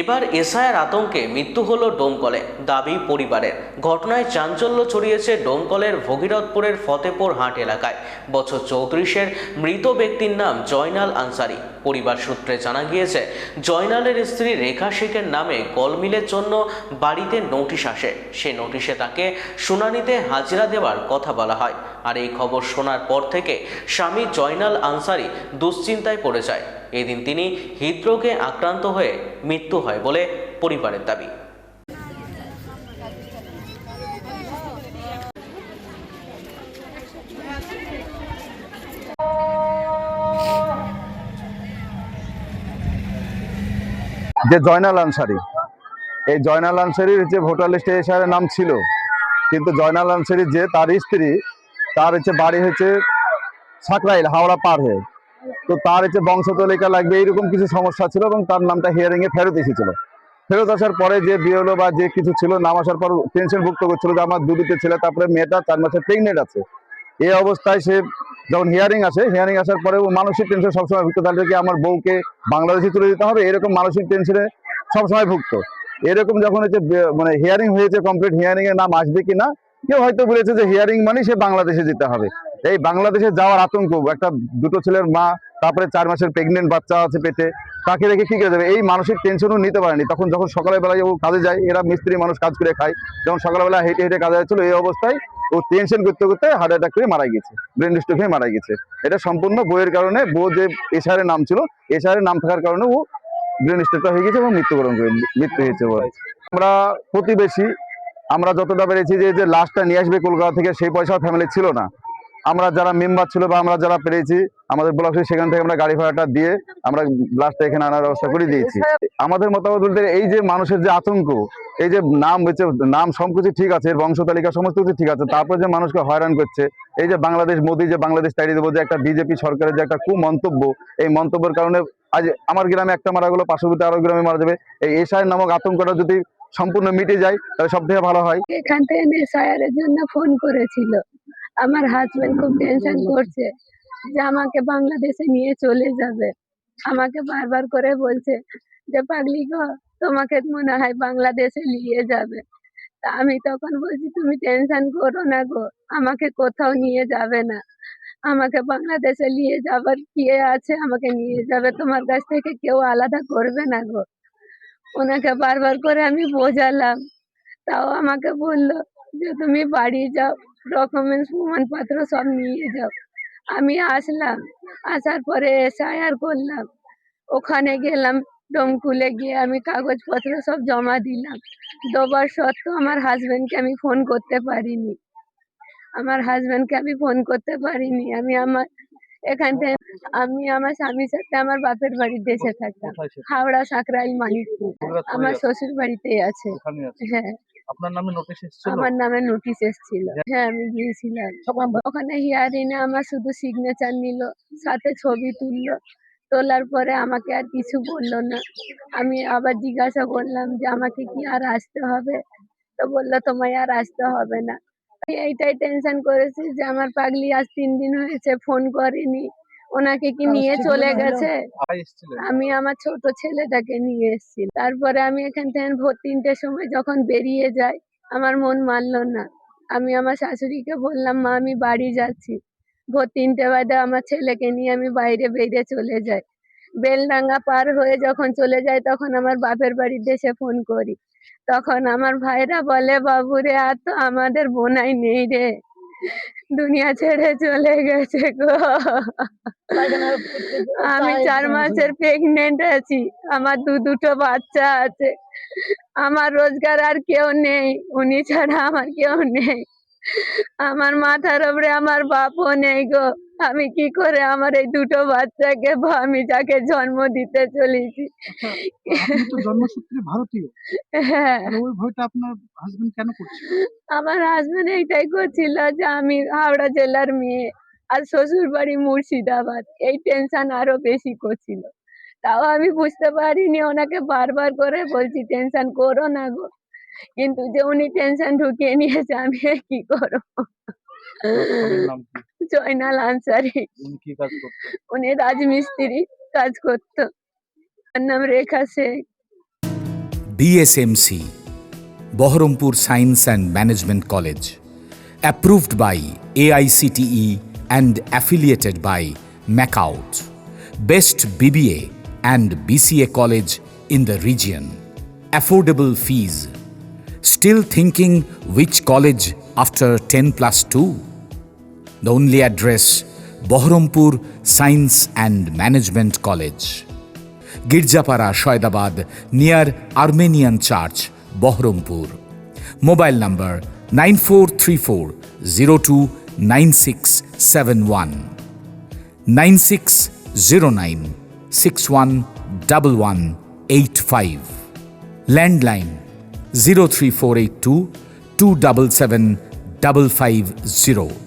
এবার এসআইয়ের আতঙ্কে মৃত্যু হল ডোমকলে দাবি পরিবারের ঘটনায় চাঞ্চল্য ছড়িয়েছে ডোমকলের ভগীরথপুরের ফতেপুর হাট এলাকায় বছর চৌত্রিশের মৃত ব্যক্তির নাম জয়নাল আনসারি পরিবার সূত্রে জানা গিয়েছে জয়নালের স্ত্রী রেখা শেখের নামে গলমিলের জন্য বাড়িতে নোটিশ আসে সে নোটিশে তাকে শুনানিতে হাজিরা দেওয়ার কথা বলা হয় আর এই খবর শোনার পর থেকে স্বামী জয়নাল আনসারি দুশ্চিন্তায় পড়ে যায় এদিন তিনি হৃদরোগে আক্রান্ত হয়ে মৃত্যু হয় বলে পরিবারের দাবি যে জয়নাল আনসারি এই জয়নাল আনসারির যে ভোটার লিস্টে এসারের নাম ছিল কিন্তু জয়নাল আনসারি যে তার স্ত্রী তার হচ্ছে বাড়ি হচ্ছে সাকরাইল হাওড়া পার হয়ে তো তার হচ্ছে বংশতলিকা লাগবে এইরকম কিছু সমস্যা ছিল এবং তার নামটা হিয়ারিং এ ফেরত এসেছিল ফেরত আসার পরে যে বিয়েলো বা যে কিছু ছিল নাম আসার পর টেনশন ভুক্ত করছিল যে আমার দুদিকে ছেলে তারপরে মেয়েটা চার মাসে প্রেগনেন্ট আছে এই অবস্থায় সে যখন হিয়ারিং আসে হিয়ারিং আসার পরে ও মানসিক টেনশন সবসময় ভুগতো তাহলে কি আমার বউকে বাংলাদেশে তুলে দিতে হবে এরকম মানসিক টেনশনে সবসময় ভুক্ত এরকম যখন হচ্ছে মানে হিয়ারিং হয়েছে কমপ্লিট হিয়ারিং এর নাম আসবে কি না কেউ হয়তো বলেছে যে হিয়ারিং মানে সে বাংলাদেশে যেতে হবে এই বাংলাদেশে যাওয়ার আতঙ্ক একটা দুটো ছেলের মা তারপরে চার মাসের প্রেগনেন্ট বাচ্চা আছে পেটে তাকে রেখে কী করে যাবে এই মানসিক টেনশনও নিতে পারেনি তখন যখন সকালবেলায় ও কাজে যায় এরা মিস্ত্রি মানুষ কাজ করে খায় যখন সকালবেলা হেঁটে হেঁটে কাজে যাচ্ছিল এই অবস্থায় ও টেনশন করতে করতে হার্ট অ্যাটাক করে মারা গেছে ব্রেন ডিস্ট্রোক হয়ে মারা গেছে এটা সম্পূর্ণ বইয়ের কারণে বউ যে এসারের নাম ছিল এসারের নাম থাকার কারণে ও ব্রেন ডিস্ট্রোকটা হয়ে গেছে এবং মৃত্যুবরণ করে মৃত্যু হয়েছে আমরা প্রতিবেশী আমরা যতটা পেরেছি যে লাস্টটা নিয়ে আসবে কলকাতা থেকে সেই পয়সা ফ্যামিলি ছিল না আমরা যারা মেম্বার ছিল বা আমরা যারা পেরেছি আমাদের ব্লক সেখান থেকে আমরা গাড়ি ভাড়াটা দিয়ে আমরা ব্লাস্টটা এখানে আনার ব্যবস্থা করে দিয়েছি আমাদের মতামত বলতে এই যে মানুষের যে আতঙ্ক এই যে নাম হচ্ছে নাম সবকিছু ঠিক আছে বংশ তালিকা সমস্ত কিছু ঠিক আছে তারপর যে মানুষকে হয়রান করছে এই যে বাংলাদেশ মোদী যে বাংলাদেশ তাড়িয়ে দেবো যে একটা বিজেপি সরকারের যে একটা কু মন্তব্য এই মন্তব্যের কারণে আজ আমার গ্রামে একটা মারা গেলো পার্শ্ববর্তী আরো গ্রামে মারা যাবে এই এসআই নামক আতঙ্কটা যদি সম্পূর্ণ মিটে যায় তাহলে সব থেকে ভালো হয় এখান থেকে ফোন করেছিল আমার হাজবেন্ড খুব টেনশন করছে যে আমাকে বাংলাদেশে নিয়ে চলে যাবে আমাকে বারবার করে বলছে যে পাগলি গো তোমাকে মনে হয় বাংলাদেশে নিয়ে যাবে তা আমি তখন বলছি তুমি টেনশন করো না গো আমাকে কোথাও নিয়ে যাবে না আমাকে বাংলাদেশে নিয়ে যাবার কে আছে আমাকে নিয়ে যাবে তোমার কাছ থেকে কেউ আলাদা করবে না গো ওনাকে বারবার করে আমি বোঝালাম তাও আমাকে বললো যে তুমি বাড়ি যাও ডকুমেন্টস প্রমাণপত্র সব নিয়ে যাও আমি আসলাম আসার পরে এসআইআর করলাম ওখানে গেলাম ডমকুলে গিয়ে আমি কাগজপত্র সব জমা দিলাম দেওয়ার সত্ত্বেও আমার হাজব্যান্ডকে আমি ফোন করতে পারিনি আমার হাজব্যান্ডকে আমি ফোন করতে পারিনি আমি আমার এখান থেকে আমি আমার স্বামীর সাথে আমার বাপের বাড়ির দেশে থাকতাম হাওড়া সাঁকরাইল মানিকপুর আমার শ্বশুর বাড়িতেই আছে হ্যাঁ আপনার নামে নোটিশ এসেছিল আমার নামে নোটিশ এসেছিল হ্যাঁ আমি গিয়েছিলাম ওখানে হিয়ারিং এ আমার শুধু সিগনেচার নিল সাথে ছবি তুললো তোলার পরে আমাকে আর কিছু বললো না আমি আবার জিজ্ঞাসা করলাম যে আমাকে কি আর আসতে হবে তো বললো তোমায় আর আসতে হবে না এইটাই টেনশন করেছি যে আমার পাগলি আজ তিন দিন হয়েছে ফোন করেনি ওনাকে কি নিয়ে চলে গেছে আমি আমার ছোট ছেলেটাকে নিয়ে এসেছি তারপরে আমি এখান থেকে ভোর তিনটের সময় যখন বেরিয়ে যাই আমার মন মানলো না আমি আমার শাশুড়িকে বললাম মা আমি বাড়ি যাচ্ছি ভোর তিনটে বাদে আমার ছেলেকে নিয়ে আমি বাইরে বেরিয়ে চলে যাই বেলডাঙ্গা পার হয়ে যখন চলে যাই তখন আমার বাপের বাড়ির দেশে ফোন করি তখন আমার ভাইরা বলে বাবুরে আর তো আমাদের বোনাই নেই রে দুনিয়া ছেড়ে চলে গেছে গো আমি চার মাসের প্রেগনেন্ট আছি আমার দু দুটো বাচ্চা আছে আমার রোজগার আর কেউ নেই উনি ছাড়া আমার কেউ নেই আমার মাথার ওপরে আমার বাপও নেই গো আমি কি করে আমার এই দুটো বাচ্চাকে আমি যাকে জন্ম দিতে চলেছি আচ্ছা, জন্মসূত্রে ভারতীয় হ্যাঁ। ওই ভয়টা আপনার হাজবেন্ড কেন করছে আমার হাজবেন্ড এইটাই করছিল যে আমি হাওড়া জেলার মেয়ে আর শ্বশুর বাড়ি মুর্শিদাবাদ এই টেনশন আরো বেশি করছিল তাও আমি বুঝতে পারিনি ওনাকে বারবার করে বলছি টেনশন করো না গো কিন্তু যে উনি টেনশন ঢুকিয়ে নিয়েছে আমি কি করবো জয়নাল আনসারি উনি রাজমিস্ত্রি কাজ করত নাম Rekha Sheikh BSMC Berhampore science and management college approved by AICTE and affiliated by MAKAUT best BBA and BCA college in the region affordable fees still thinking which college after ten plus two The only address Bahrampur Science and Management College. Girjapara, Shoidabad, near Armenian Church, Bahrampur. Mobile number 9434 029671 9609 611185. Landline 03482 277 550.